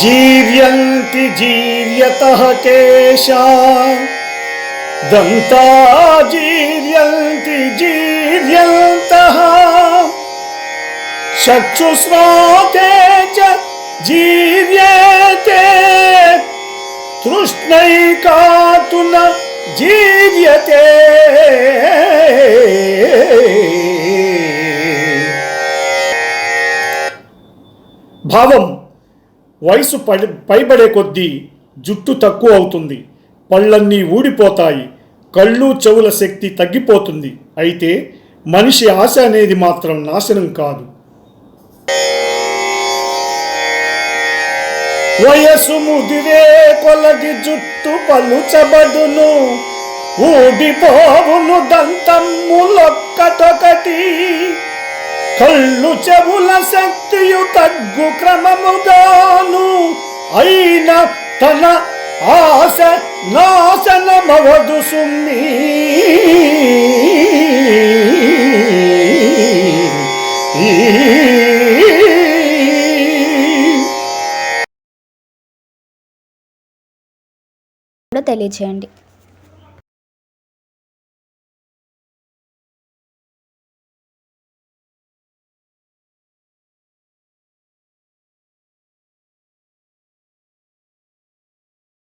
जीव्यन्ति जीव्यतः केशा दन्ता जीव्यन्ति जीव्यन्तः। चक्षुस्रोते च जीव्येते तृष्णैकातु न जीव्यते। भावम्। వయసు పడి పైబడే కొద్దీ జుట్టు తక్కువ అవుతుంది. పళ్ళన్నీ ఊడిపోతాయి. కళ్ళు చెవుల శక్తి తగ్గిపోతుంది. అయితే మనిషి ఆశ అనేది మాత్రం నాశనం కాదు. వయసు ముదిరే కొలది జుట్టు పలుచబడును ఊడిపోవును దంతమ్ములొక్కటొకటి కళ్ళు చెవుల శక్తియు తగ్గు క్రమముగా అయిన తన ఆశ నాశనమవదు సుమ్మి కూడా తెలియచేయండి.